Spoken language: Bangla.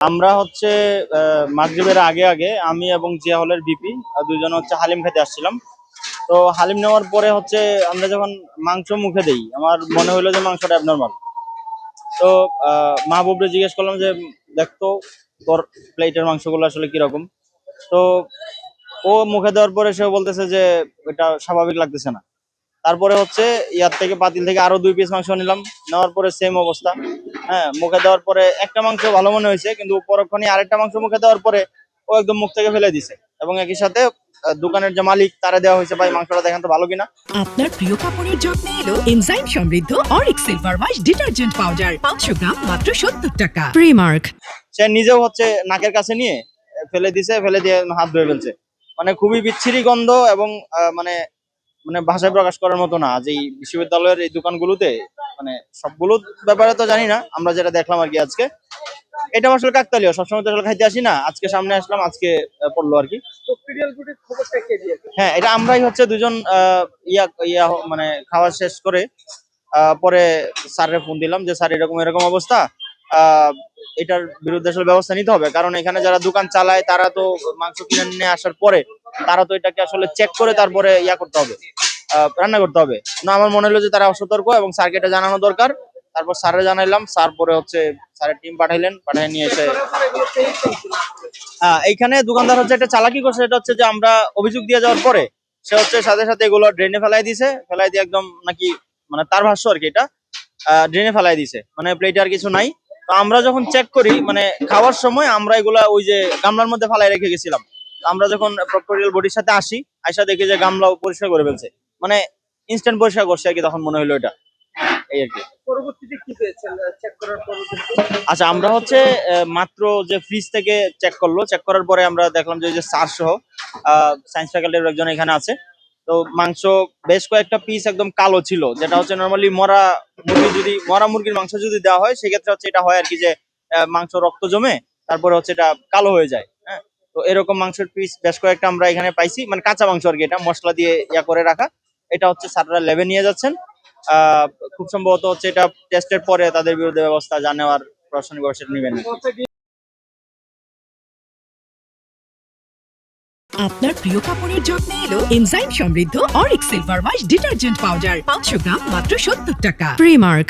আমরা হচ্ছে মাগরিবের আগে আগে আমি এবং জিয়া হলের বিপি দুজন হচ্ছে হালিম খেতে আসছিলাম। তো হালিম নেওয়ার পরে হচ্ছে আমরা যখন মাংস মুখে দেই, আমার মনে হলো যে মাংসটা অ্যাবনর্মাল তো মাহবুবরে জিজ্ঞেস করলাম যে দেখতো তোর প্লেটের মাংসগুলো আসলে কীরকম? তো ও মুখে দেওয়ার পরে সে বলতেছে যে, এটা স্বাভাবিক লাগতেছে না। তারপরে হচ্ছে, ইয়ার থেকে পাতিল থেকে আরও দুই পিস মাংস নিলাম। নেওয়ার পরে সেম অবস্থা। হ্যাঁ মুখে দেওয়ার পরে একটা মাংস ভালো মনে হয়েছে কিন্তু পরক্ষণে আরেকটা মাংস মুখে দেওয়ার পরে ও একদম মুখ থেকে ফেলে দিছে এবং একই সাথে দোকানের যে মালিক তারা দেওয়া হয়েছে ভাই মাংসটা দেখেন তো ভালো কিনা? আপনার প্রিয় কাপড়ের যত্নে এলো এনজাইম সমৃদ্ধ Arik silver wash detergent powder পাঁচশো গ্রাম মাত্র সত্তর টাকা। প্রিমার্ক সে নিজেও হচ্ছে নাকের কাছে নিয়ে ফেলে দিছে ফেলে দিয়ে হাত ধুয়ে ফেলছে। মানে খুবই বিচ্ছিরি গন্ধ এবং আহ, মানে মানে ভাষায় প্রকাশ করার মতো না। যে এই বিশ্ববিদ্যালয়ের এই দোকানগুলোতে মানে সবগুলো ব্যাপারে তো জানি না আমরা যেটা দেখলাম আর কি আজকে। এটা আসলে কাকতালীয় সবসময় তো আসলে খাইতে আসি না। আজকে সামনে আসলাম আজকে পড়ল আর কি। হ্যাঁ এটা আমরাই হচ্ছে দুজন আহ, ইয়া ইয়া মানে খাওয়া শেষ করে আহ, পরে স্যারের ফোন দিলাম যে স্যার এরকম এরকম অবস্থা। আহ, এটার বিরুদ্ধে আসলে ব্যবস্থা নিতে হবে। কারণ এখানে যারা দোকান চালায় তারা তো মাংস কিনে নিয়ে আসার পরে তারা তো এটাকে আসলে চেক করে তারপরে ইয়া করতে হবে রান্না করতে হবে। না, আমার মনে হলো যে তারা অসতর্ক এবং স্যারকে এটা জানানো দরকার। তারপর স্যারে জানাইলাম, স্যার পরে হচ্ছে স্যারের টিম পাঠাইলেন পাঠিয়ে নিয়ে এসে এইখানে দোকানদার হচ্ছে একটা চালাকি করছে এটা হচ্ছে যে আমরা অভিযোগ দিয়ে যাওয়ার পরে সে হচ্ছে সাথে সাথে এগুলো ড্রেনে ফেলাই দিছে, ফেলাই দিয়ে একদম নাকি মানে তার ভাষ্য আর কি এটা ড্রেনে ফেলাই দিছে মানে প্লেটে আর কিছু নাই। তো আমরা যখন চেক করি মানে খাওয়ার সময় আমরা এগুলা ওই যে গামলার মধ্যে ফালাই রেখে গেছিলাম। আমরা যখন প্রক্টোরিয়াল বডির সাথে আসি আইসা দেখি যে গামলা পরিষ্কার করে ফেলছে। মানে ইনস্ট্যান্ট পরিষ্কার করছে আর কি তখন মনে হলো এটা। এই আর কি। আচ্ছা আমরা হচ্ছে মাত্র যে ফ্রিজ থেকে চেক করল চেক করার পরে আমরা দেখলাম যে যে সার সহ সায়েন্স ফ্যাকাল্টির একজন এখানে আছে। তো মাংস বেশ কয়েকটা পিস একদম কালো ছিল যেটা হচ্ছে নর্মালি মরা মুরগি যদি মরা মুরগির মাংস যদি দেওয়া হয় সেক্ষেত্রে হচ্ছে এটা হয় আর কি যে মাংস রক্ত জমে তারপরে হচ্ছে এটা কালো হয়ে যায়। এরকম মাংসের পিস বেশ কয়েকটা আমরা এখানে পাইছি। মানে কাঁচা মাংস আর কি এটা, মশলা দিয়ে ইয়া করে রাখা। এটা হচ্ছে স্যাররা লেবে নিয়ে যাচ্ছেন। খুব সম্ভবত হচ্ছে এটা টেস্টের পরে তাদের বিরুদ্ধে ব্যবস্থা যা নেওয়ার প্রশাসনিক ব্যবস্থা নেবেন। আপনার প্রিয় কাপড়ের যত্নে এলো এনজাইম সমৃদ্ধ Arik silver wash detergent powder পাঁচশো গ্রাম মাত্র সত্তর টাকা। প্রিমার্ক